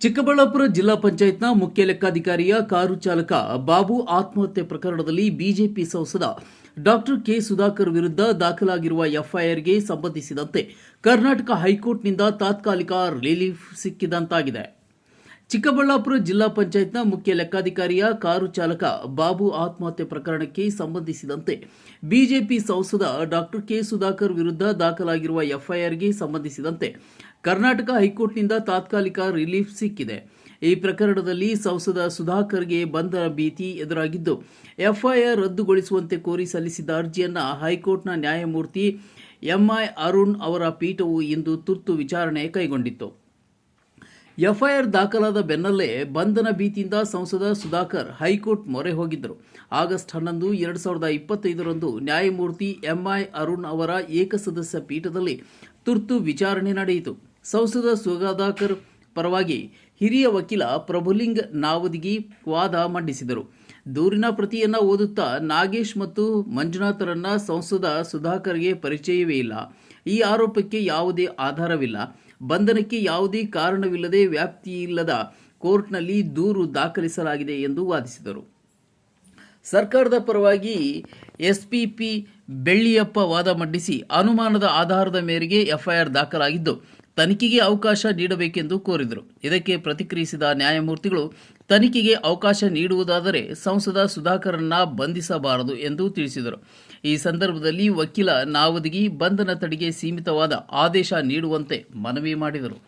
ಚಿಕ್ಕಬಳ್ಳಾಪುರ ಜಿಲ್ಲಾ ಪಂಚಾಯತ್ನ ಮುಖ್ಯ ಲೆಕ್ಕಾಧಿಕಾರಿಯ ಕಾರು ಚಾಲಕ ಬಾಬು ಆತ್ಮಹತ್ಯೆ ಪ್ರಕರಣದಲ್ಲಿ ಬಿಜೆಪಿ ಸಂಸದ ಡಾಕ್ಟರ್ ಕೆ ಸುಧಾಕರ್ ವಿರುದ್ಧ ದಾಖಲಾಗಿರುವ ಎಫ್ಐಆರ್ಗೆ ಸಂಬಂಧಿಸಿದಂತೆ ಕರ್ನಾಟಕ ಹೈಕೋರ್ಟ್ನಿಂದ ತಾತ್ಕಾಲಿಕ ರಿಲೀಫ್ ಸಿಕ್ಕಿದಂತಾಗಿದೆ. ಚಿಕ್ಕಬಳ್ಳಾಪುರ ಜಿಲ್ಲಾ ಪಂಚಾಯತ್ನ ಮುಖ್ಯ ಲೆಕ್ಕಾಧಿಕಾರಿಯ ಕಾರು ಚಾಲಕ ಬಾಬು ಆತ್ಮಹತ್ಯೆ ಪ್ರಕರಣಕ್ಕೆ ಸಂಬಂಧಿಸಿದಂತೆ ಬಿಜೆಪಿ ಸಂಸದ ಡಾಕ್ಟರ್ ಕೆ ಸುಧಾಕರ್ ವಿರುದ್ಧ ದಾಖಲಾಗಿರುವ ಎಫ್ಐಆರ್ಗೆ ಸಂಬಂಧಿಸಿದಂತೆ ಕರ್ನಾಟಕ ಹೈಕೋರ್ಟ್ನಿಂದ ತಾತ್ಕಾಲಿಕ ರಿಲೀಫ್ ಸಿಕ್ಕಿದೆ. ಈ ಪ್ರಕರಣದಲ್ಲಿ ಸಂಸದ ಸುಧಾಕರ್ಗೆ ಬಂಧನ ಭೀತಿ ಎದುರಾಗಿದ್ದು, ಎಫ್ಐಆರ್ ರದ್ದುಗೊಳಿಸುವಂತೆ ಕೋರಿ ಸಲ್ಲಿಸಿದ್ದ ಅರ್ಜಿಯನ್ನು ಹೈಕೋರ್ಟ್ನ ನ್ಯಾಯಮೂರ್ತಿ ಎಂಐ ಅರುಣ್ ಅವರ ಪೀಠವು ಇಂದು ತುರ್ತು ವಿಚಾರಣೆ ಕೈಗೊಂಡಿತ್ತು. ಎಫ್ಐಆರ್ ದಾಖಲಾದ ಬೆನ್ನಲ್ಲೇ ಬಂಧನ ಭೀತಿಯಿಂದ ಸಂಸದ ಸುಧಾಕರ್ ಹೈಕೋರ್ಟ್ ಮೊರೆ ಹೋಗಿದ್ದರು. ಆಗಸ್ಟ್ ಹನ್ನೊಂದು, ಎರಡು ಸಾವಿರದ ಇಪ್ಪತ್ತೈದರಂದು ನ್ಯಾಯಮೂರ್ತಿ ಎಂಐ ಅರುಣ್ ಅವರ ಏಕಸದಸ್ಯ ಪೀಠದಲ್ಲಿ ತುರ್ತು ವಿಚಾರಣೆ ನಡೆಯಿತು. ಸಂಸದ ಸುಧಾಕರ್ ಪರವಾಗಿ ಹಿರಿಯ ವಕೀಲ ಪ್ರಭುಲಿಂಗ್ ನಾವದಿಗಿ ವಾದ ಮಂಡಿಸಿದರು. ದೂರಿನ ಪ್ರತಿಯನ್ನ ಓದುತ್ತಾ ನಾಗೇಶ್ ಮತ್ತು ಮಂಜುನಾಥರನ್ನ ಸಂಸದ ಸುಧಾಕರ್ಗೆ ಪರಿಚಯವೇ ಇಲ್ಲ. ಈ ಆರೋಪಕ್ಕೆ ಯಾವುದೇ ಆಧಾರವಿಲ್ಲ. ಬಂಧನಕ್ಕೆ ಯಾವುದೇ ಕಾರಣವಿಲ್ಲದೆ ವ್ಯಾಪ್ತಿಯಿಲ್ಲದ ಕೋರ್ಟ್ನಲ್ಲಿ ದೂರು ದಾಖಲಿಸಲಾಗಿದೆ ಎಂದು ವಾದಿಸಿದರು. ಸರ್ಕಾರದ ಪರವಾಗಿ ಎಸ್ಪಿಪಿ ಬೆಳ್ಳಿಯಪ್ಪ ವಾದ ಮಂಡಿಸಿ ಅನುಮಾನದ ಆಧಾರದ ಮೇರೆಗೆ ಎಫ್ಐಆರ್ ದಾಖಲಾಗಿದ್ದು, ತನಿಖೆಗೆ ಅವಕಾಶ ನೀಡಬೇಕೆಂದು ಕೋರಿದರು. ಇದಕ್ಕೆ ಪ್ರತಿಕ್ರಿಯಿಸಿದ ನ್ಯಾಯಮೂರ್ತಿಗಳು ತನಿಖೆಗೆ ಅವಕಾಶ ನೀಡುವುದಾದರೆ ಸಂಸದ ಸುಧಾಕರನ್ನ ಬಂಧಿಸಬಾರದು ಎಂದು ತಿಳಿಸಿದರು. ಈ ಸಂದರ್ಭದಲ್ಲಿ ವಕೀಲ ನಾವದಗಿ ಬಂಧನ ತಡೆಗೆ ಸೀಮಿತವಾದ ಆದೇಶ ನೀಡುವಂತೆ ಮನವಿ ಮಾಡಿದರು.